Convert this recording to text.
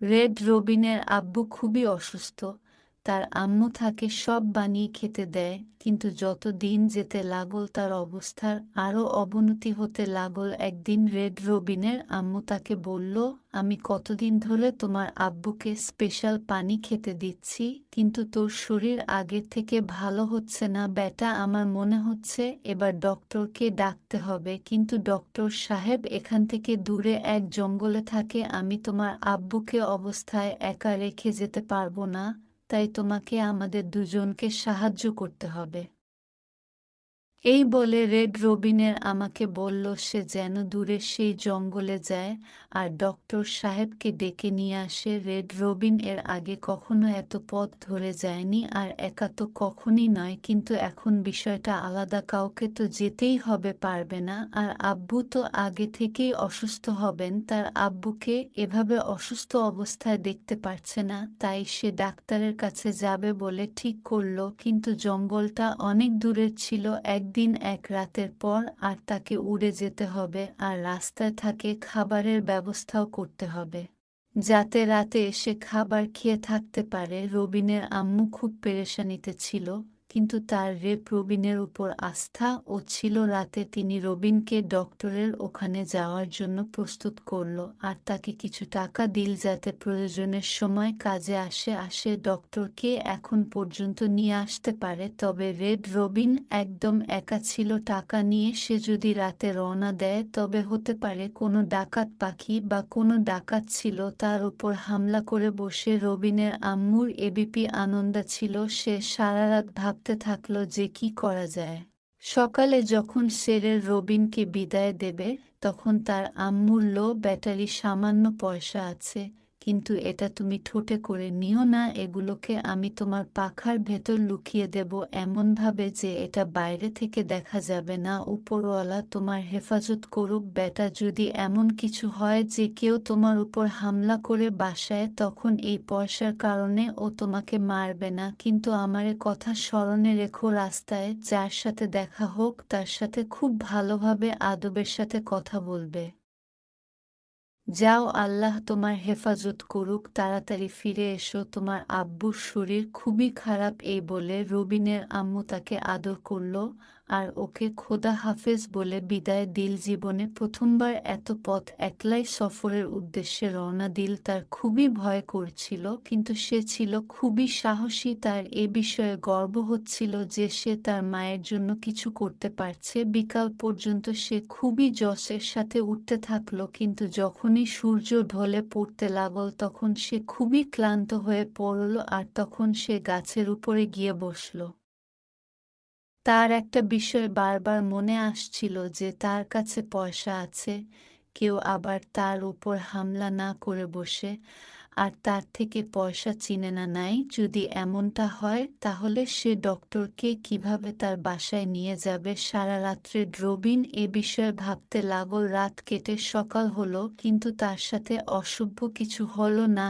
Red রবিনের আব্বু খুবই অসুস্থ। তার আম্মু তাকে সব বানিয়ে খেতে দেয়, কিন্তু যত দিন যেতে লাগল তার অবস্থার আরও অবনতি হতে লাগল। একদিন রেড রবিনের আম্মু তাকে বলল, আমি কতদিন ধরে তোমার আব্বুকে স্পেশাল পানি খেতে দিচ্ছি, কিন্তু তোর শরীর আগের থেকে ভালো হচ্ছে না। বেটা আমার মনে হচ্ছে এবার ডক্টরকে ডাকতে হবে, কিন্তু ডক্টর সাহেব এখান থেকে দূরে এক জঙ্গলে থাকে। আমি তোমার আব্বুকে অবস্থায় একা রেখে যেতে পারব না। তাই তোমাকে আমাদের দুজনকে সাহায্য করতে হবে। এই বলে রেড রবিনের আমাকে বলল, সে যেন দূরে সেই জঙ্গলে যায় আর ডক্টর সাহেবকে ডেকে নিয়ে আসে। রেড রবিন এর আগে কখনো এত পথ ধরে যায়নি আর একা তো কখনই নয়, কিন্তু এখন বিষয়টা আলাদা, কাউকে তো যেতেই হবে পারবে না। আর আব্বু তো আগে থেকেই অসুস্থ হবেন, তার আব্বুকে এভাবে অসুস্থ অবস্থায় দেখতে পারছে না, তাই সে ডাক্তারের কাছে যাবে বলে ঠিক করল, কিন্তু জঙ্গলটা অনেক দূরের ছিল একদিন এক রাতের পর আর তাকে উড়ে যেতে হবে আর রাস্তায় থাকে খাবারের ব্যবস্থাও করতে হবে। যাতে রাতে এসে খাবার খেয়ে থাকতে পারে, রবিনের আম্মু খুব পেরেশানিতে ছিল। কিন্তু তার রে প্রবীণের উপর আস্থা ও ছিল রাতে তিনি রবিনকে ডক্টরের ওখানে যাওয়ার জন্য প্রস্তুত করল আর তাকে কিছু টাকা দিল যাতে প্রয়োজনের সময় কাজে আসে আসে ডক্টরকে এখন পর্যন্ত নিয়ে আসতে পারে। তবে রেড রবিন একদম একা ছিল, টাকা নিয়ে সে যদি রাতে রওনা দেয়, তবে হতে পারে কোনো ডাকাত পাখি বা কোনো ডাকাত ছিল, তার উপর হামলা করে বসে রবিনের আম্মুর এবিপি আনন্দা ছিল। সে সারা রাত থাকল যে কি করা যায়। সকালে যখন শেরের রবিনকে বিদায় দেবে, তখন তার আম্মুর লো ব্যাটারি সামান্য পয়সা আছে। কিন্তু এটা তুমি ঠোঁটে করে নিও না, এগুলোকে আমি তোমার পাখার ভেতর লুকিয়ে দেব এমনভাবে যে এটা বাইরে থেকে দেখা যাবে না। উপরওয়ালা তোমার হেফাজত করুক বেটা, যদি এমন কিছু হয় যে কেউ তোমার উপর হামলা করে বাসায়, তখন এই পয়সার কারণে ও তোমাকে মারবে না। কিন্তু আমারে কথা স্মরণে রেখো রাস্তায়, যার সাথে দেখা হোক, তার সাথে খুব ভালোভাবে আদবের সাথে কথা বলবে। যাও, আল্লাহ তোমার হেফাজত করুক, তাড়াতাড়ি ফিরে এসো। তোমার আব্বুর শরীর খুবই খারাপ এই বলে রবিনের আম্মু তাকে আদর করল, আর ওকে খোদা হাফেজ বলে বিদায় দিল জীবনে। প্রথমবার এত পথ একলাই সফরের উদ্দেশ্যে রওনা দিল, তার খুবই ভয় করছিল, কিন্তু সে ছিল খুবই সাহসী, তার এ বিষয়ে গর্ব হচ্ছিল যে সে তার মায়ের জন্য কিছু করতে পারছে। বিকাল পর্যন্ত সে খুবই যশের সাথে উঠতে থাকল, কিন্তু যখনই সূর্য ঢলে পড়তে লাগল, তখন সে খুবই ক্লান্ত হয়ে পড়ল আর তখন সে গাছের উপরে গিয়ে বসল। তার একটা বিষয় বারবার মনে আসছিল যে তার কাছে পয়সা আছে, কেউ আবার তার উপর হামলা না করে বসে। আর তার থেকে পয়সা চিনে না নাই। যদি এমনটা হয়, তাহলে সে ডক্টরকে কীভাবে তার বাসায় নিয়ে যাবে? সারা রাত্রে ড্রবিন এ বিষয়ে ভাবতে লাগল, রাত কেটে সকাল হলো, কিন্তু তার সাথে অসভ্য কিছু হলো না।